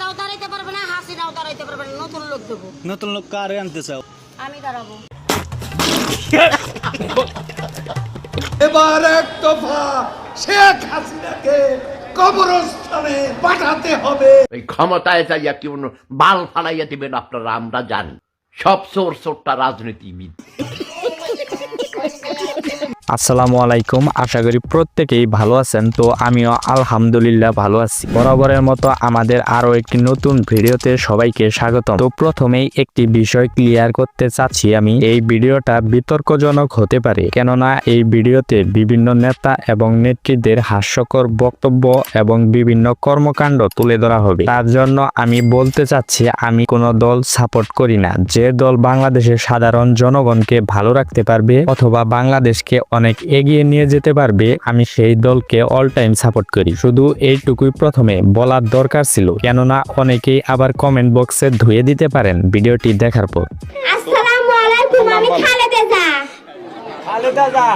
দাও দাঁড়াইতে পারবে না হাসিনাও দাঁড়াইতে পারবে না নতুন লোক দেবো। নতুন লোক কারে আনতে চাও? আমি দাঁড়াবো। এবার এক দফা শেখ হাসিনাকে কবরস্থানে পাঠাতে হবে। এই ক্ষমতায় যাইয়া কি বাল ফালাইয়া দিবেন আপনারা আমরা জানি। সব চোর চোরটা রাজনীতিবিদ। আসসালামু আলাইকুম। আশা করি প্রত্যেকেই ভালো আছেন। তো আমিও আলহামদুলিল্লাহ ভালো আছি। বরাবরের মতো আমাদের আরও একটি নতুন ভিডিওতে সবাইকে স্বাগতম। তো প্রথমেই একটি বিষয় ক্লিয়ার করতে চাচ্ছি আমি। এই ভিডিওটা বিতর্কজনক হতে পারে, কেননা এই ভিডিওতে বিভিন্ন নেতা এবং নেত্রীদের হাস্যকর বক্তব্য এবং বিভিন্ন কর্মকাণ্ড তুলে ধরা হবে। তার জন্য আমি বলতে চাচ্ছি, আমি কোনো দল সাপোর্ট করি না। যে দল বাংলাদেশের সাধারণ জনগণকে ভালো রাখতে পারবে অথবা বাংলাদেশকে অনেক এগিয়ে নিয়ে যেতে পারবে আমি সেই দলকে অল টাইম সাপোর্ট করি। শুধু এইটুকুই প্রথমে বলার দরকার ছিল কেননা অনেকেই আবার কমেন্ট বক্সে ধুয়ে দিতে পারেন ভিডিওটি দেখার পর। আসসালামু আলাইকুম আমি খালেদা জা।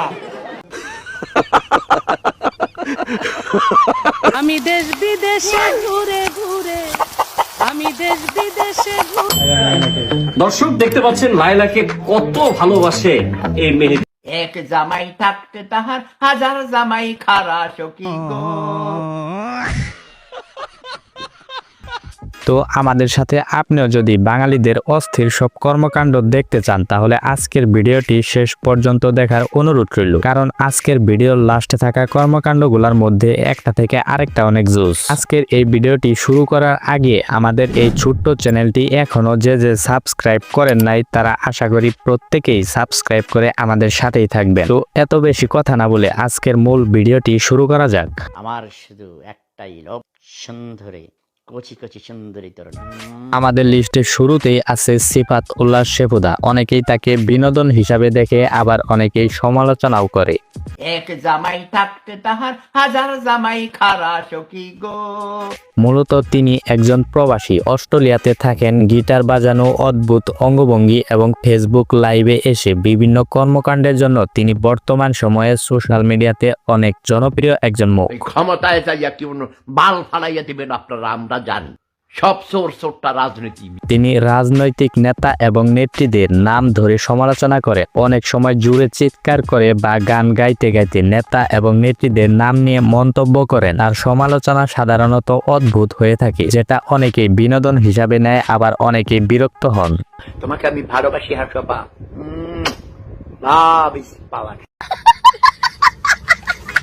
আমি দেশ বিদেশে ঘুরে ঘুরে আমি দেশ বিদেশে ঘুরে। দর্শক দেখতে পাচ্ছেন লায়লাকে কত ভালোবাসে এই মেহেদি। এক জামাই থাকতে তাহার হাজার জামাই খারা সখী গো তো আমাদের সাথে আপনিও যদি বাঙালিদের অস্থির সব কর্মকাণ্ড দেখতে চান, তাহলে আজকের ভিডিওটি শেষ পর্যন্ত দেখার অনুরোধ রইল। কারণ আজকের ভিডিওর লাস্টে থাকা কর্মকাণ্ডগুলোর মধ্যে একটা থেকে আরেকটা অনেক জোস। আজকের এই ভিডিওটি শুরু করার আগে আমাদের এই ছোট্ট চ্যানেলটি এখনও যে যে সাবস্ক্রাইব করেন নাই, তারা আশা করি প্রত্যেকেই সাবস্ক্রাইব করে আমাদের সাথেই থাকবেন। তো এত বেশি কথা না বলে আজকের মূল ভিডিওটি শুরু করা যাক। আমার শুধু একটাই লোভ সুন্দরী। আমাদের লিস্টের শুরুতেই আছে সিফাত উল্লাস শেফুদা অনেকেই তাকে বিনোদন হিসাবে দেখে, আবার অনেকেই সমালোচনাও করে। এক জামাই থাকতে তাহার হাজার জামাই খারা সখী গো। মূলত তিনি একজন প্রবাসী অস্ট্রেলিয়াতে থাকেন গিটার বাজানো অদ্ভুত অঙ্গভঙ্গি এবং ফেসবুক লাইভে এসে বিভিন্ন কর্মকাণ্ডের জন্য তিনি বর্তমান সময়ে সোশ্যাল মিডিয়াতে অনেক জনপ্রিয় একজন মুখ। ক্ষমতায় যাইয়া কি অন্য বাল ফালাইয়া দিবেন আপনারা আমরা জানি। সব তিনি রাজনৈতিক নেতা এবং নেত্রীদের নাম ধরে সমালোচনা করে অনেক সময় জুড়ে চিৎকার করে বা গান গাইতে গাইতে নেতা এবং নেত্রীদের নাম নিয়ে মন্তব্য করেন। আর সমালোচনা সাধারণত অদ্ভুত হয়ে থাকে যেটা অনেকেই বিনোদন হিসাবে নেয় আবার অনেকে বিরক্ত হন। তোমাকে আমি ভালোবাসি হাসপা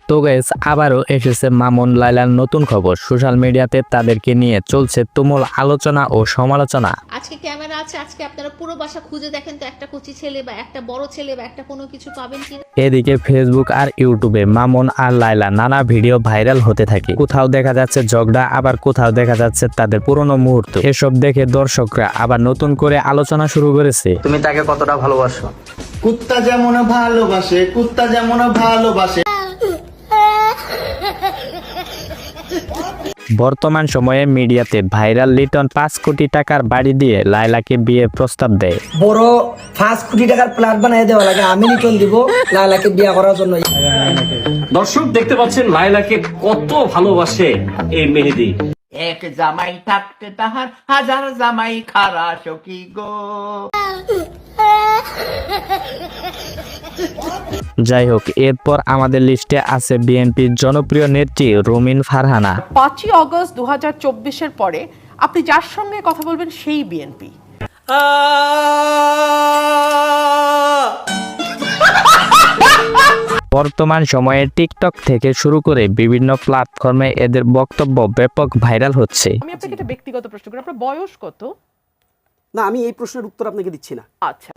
তো গাইস আবারও এসেছে মামুন লাইলার নতুন খবর। সোশ্যাল মিডিয়াতে তাদেরকে নিয়ে চলছে তুমুল আলোচনা ও সমালোচনা। আজকে ক্যামেরা আছে আজকে আপনারা পুরো বাসা খুঁজে দেখেন তো একটা কুচি ছেলে বা একটা বড় ছেলে বা একটা কোনো কিছু পাবেন কি এদিকে ফেসবুক আর ইউটিউবে মামুন আর লাইলা নানা ভিডিও ভাইরাল হতে থাকে। কোথাও দেখা যাচ্ছে ঝগড়া আবার কোথাও দেখা যাচ্ছে তাদের পুরনো মুহূর্ত। এসব দেখে দর্শকরা আবার নতুন করে আলোচনা শুরু করেছে। তুমি তাকে কতটা ভালোবাসো? কুত্তা যেমন ভালোবাসে কুত্তা যেমন ভালোবাসে। বর্তমান সময়ে মিডিয়াতে ভাইরাল লিটন পাঁচ কোটি টাকার বাড়ি দিয়ে লাইলাকে বিয়ে প্রস্তাব দেয়। বড় পাঁচ কোটি টাকার প্লাট বানিয়ে দেওয়া লাগে আমি রিটার্ন দিব লালাকে বিয়া করার জন্য। দর্শক দেখতে পাচ্ছেন লায়লাকে কত ভালোবাসে এই মেহেদি। এক জামাই থাকতে তাহার হাজার জামাই খারা সখী গো। যাই হোক এরপর আমাদের লিস্টে আছে বিএনপির জনপ্রিয় নেত্রী রুমিন ফারহানা। পাঁচই অগস্ট দু হাজার চব্বিশের পরে আপনি যার সঙ্গে কথা বলবেন সেই বিএনপি। বর্তমান সময়ে টিকটক থেকে শুরু করে বিভিন্ন প্ল্যাটফর্মে এদের বক্তব্য ব্যাপক ভাইরাল হচ্ছে আমি আপনাকে একটা ব্যক্তিগত প্রশ্ন করি আপনার বয়স কত না আমি এই প্রশ্নের উত্তর আপনাকে দিচ্ছি না আচ্ছা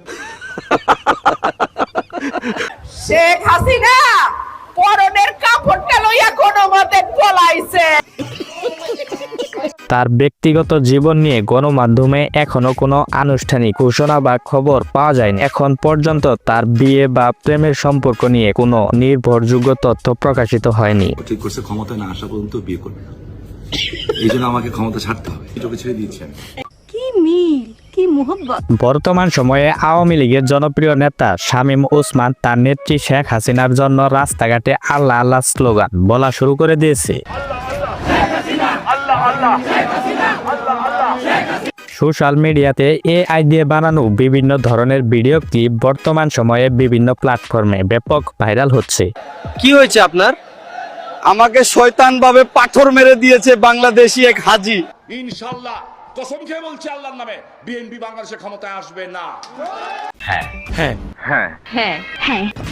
শেখ হাসিনা পরনের কাপড়টা লইয়া কোনো মতে পলাইছে। তার ব্যক্তিগত জীবন নিয়ে গণমাধ্যমে এখনও কোনো আনুষ্ঠানিক ঘোষণা বা খবর পাওয়া যায়নি। এখন পর্যন্ত তার বিয়ে বা প্রেমের সম্পর্ক নিয়ে কোনো নির্ভরযোগ্য তথ্য প্রকাশিত হয়নি। ঠিক করছে ক্ষমতা না আসা পর্যন্ত বিয়ে করবে। এই জন্য আমাকে ক্ষমতা ছাড়তে হবে। এটুকু ছেড়ে দিয়েছি মোহব্বত। বর্তমান সময়ে আওয়ামী লীগের জনপ্রিয় নেতা শামীম ওসমান তার নেত্রী শেখ হাসিনার জন্য রাস্তাঘাটে আল্লাহ আল্লাহ স্লোগান বলা শুরু করে দিয়েছে। সোশ্যাল মিডিয়াতে এআই দিয়ে বানানো বিভিন্ন ধরনের ভিডিও ক্লিপ বর্তমান সময়ে বিভিন্ন প্ল্যাটফর্মে ব্যাপক ভাইরাল হচ্ছে। কি হয়েছে আপনার? আমাকে শয়তান ভাবে পাথর মেরে দিয়েছে বাংলাদেশি এক হাজি। ইনশাল্লাহ। কসম খেয়ে বলছি আল্লাহর নামে বিএনপি বাংলাদেশে ক্ষমতায় আসবে না।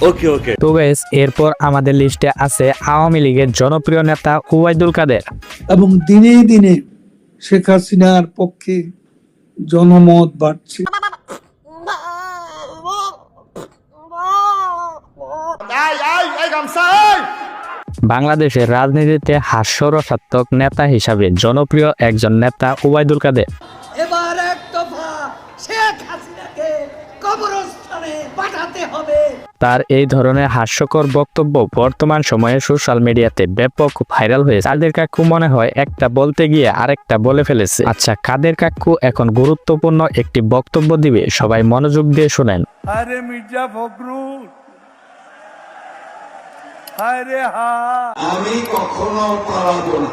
ওকে ওকে। তো গাইস এরপর আমাদের লিস্টে আছে আওয়ামী লীগের জনপ্রিয় নেতা ওবায়দুল কাদের। এবং দিনে দিনে শেখ হাসিনার পক্ষে জনমত বাড়ছে। বাংলাদেশের রাজনীতিতে হাস্যরসাত্মক নেতা হিসাবে জনপ্রিয় একজন নেতা ওবায়দুল কাদের। এবার এক দফা শেখ হাসিনাকে কবরস্থানে পাঠাতে হবে। তার এই ধরনের হাস্যকর বক্তব্য বর্তমান সময়ে সোশ্যাল মিডিয়াতে ব্যাপক ভাইরাল হয়েছে। কাদের কাকু মনে হয় একটা বলতে গিয়ে আরেকটা বলে ফেলেছে। আচ্ছা কাদের কাকু এখন গুরুত্বপূর্ণ একটি বক্তব্য দিবে? সবাই মনোযোগ দিয়ে শোনেন। আরে মির্জা ফখরুল আরে হা আমি কখনো পালাবো না।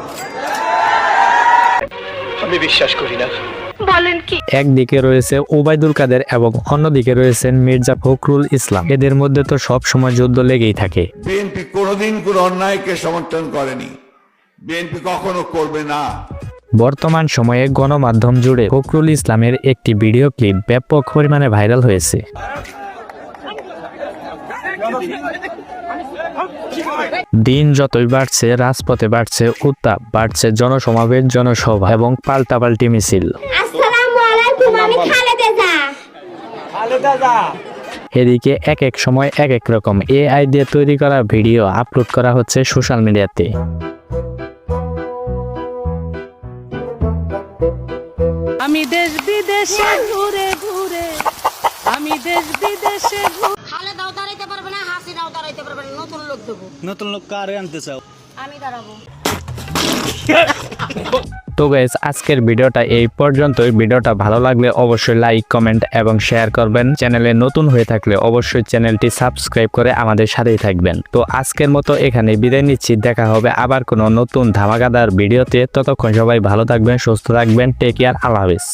একদিকে রয়েছে ওবায়দুল কাদের এবং অন্যদিকে রয়েছেন মির্জা ফখরুল ইসলাম। এদের মধ্যে তো সব সময় যুদ্ধ লেগেই থাকে। বিএনপি কোনোদিন কোনো অন্যায়কে সমর্থন করেনি। বিএনপি কখনো করবে না। বর্তমান সময়ে গণমাধ্যম জুড়ে ফখরুল ইসলামের একটি ভিডিও ক্লিপ ব্যাপক পরিমাণে ভাইরাল হয়েছে। দিন যতই বাড়ছে রাজপথে বাড়ছে উত্তাপ বাড়ছে জনসমাবেশ জনসভা এবং পাল্টাপাল্টি মিছিল। আসসালামু আলাইকুম আমি খালেদা যা এদিকে এক এক সময় এক এক রকম এআই দিয়ে তৈরি করা ভিডিও আপলোড করা হচ্ছে সোশ্যাল মিডিয়াতে। আমি দেশ বিদেশে ঘুরে ঘুরে আমি দেশ বিদেশে খালে হাসিনাও দাঁড়াইতে পারবে না নতুন লোক দেবো। নতুন লোক কারে আনতে চাও? আমি দাঁড়াবো। তো গাইস আজকের ভিডিওটা এই পর্যন্তই। ভিডিওটা ভালো লাগলে অবশ্যই লাইক কমেন্ট এবং শেয়ার করবেন। চ্যানেলে নতুন হয়ে থাকলে অবশ্যই চ্যানেলটি সাবস্ক্রাইব করে আমাদের সাথেই থাকবেন। তো আজকের মতো এখানে বিদায় নিচ্ছি। দেখা হবে আবার কোনো নতুন ধামাকাদার ভিডিওতে। ততক্ষণ সবাই ভালো থাকবেন সুস্থ থাকবেন। টেক কেয়ার আল্লাহ হাফিজ।